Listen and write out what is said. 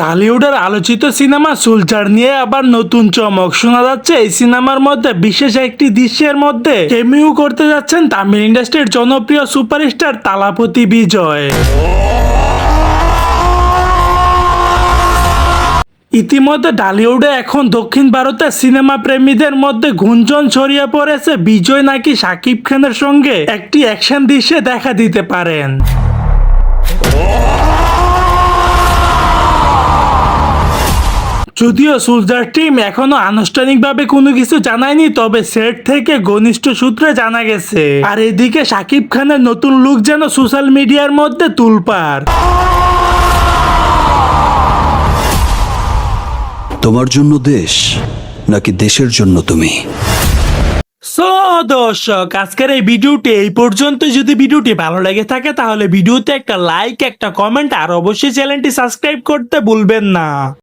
ঢালিউডের আলোচিত সিনেমা সুলচার নিয়ে আবার নতুন চমক শোনা যাচ্ছে। এই সিনেমার মধ্যে বিশেষ একটি দৃশ্যের মধ্যে কেমিউ করতে যাচ্ছেন তামিল ইন্ডাস্ট্রির জনপ্রিয় সুপারস্টার তালাপতি বিজয়। ইতিমধ্যে ডালিউডে এখন দক্ষিণ ভারতের সিনেমা প্রেমীদের মধ্যে গুঞ্জন ছড়িয়ে পড়েছে। বিজয় নাকি শাকিব খানের সঙ্গে একটি অ্যাকশন দৃশ্যে দেখা দিতে পারেন। যদিও সুলজার টিম এখনও আনুষ্ঠানিকভাবে কোনো কিছু জানায়নি তবে সেট থেকে ঘনিষ্ঠ সূত্রে জানা গেছে। আর এদিকে শাকিব খানের নতুন লুক যেন সোশ্যাল মিডিয়ার মধ্যে তুলপার। তোমার জন্য দেশ নাকি দেশের জন্য তুমি? সো দর্শক আজকের এই ভিডিওটি এই পর্যন্ত। যদি ভিডিওটি ভালো লেগে থাকে তাহলে ভিডিওতে একটা লাইক একটা কমেন্ট আর অবশ্যই চ্যানেলটি সাবস্ক্রাইব করতে ভুলবেন না।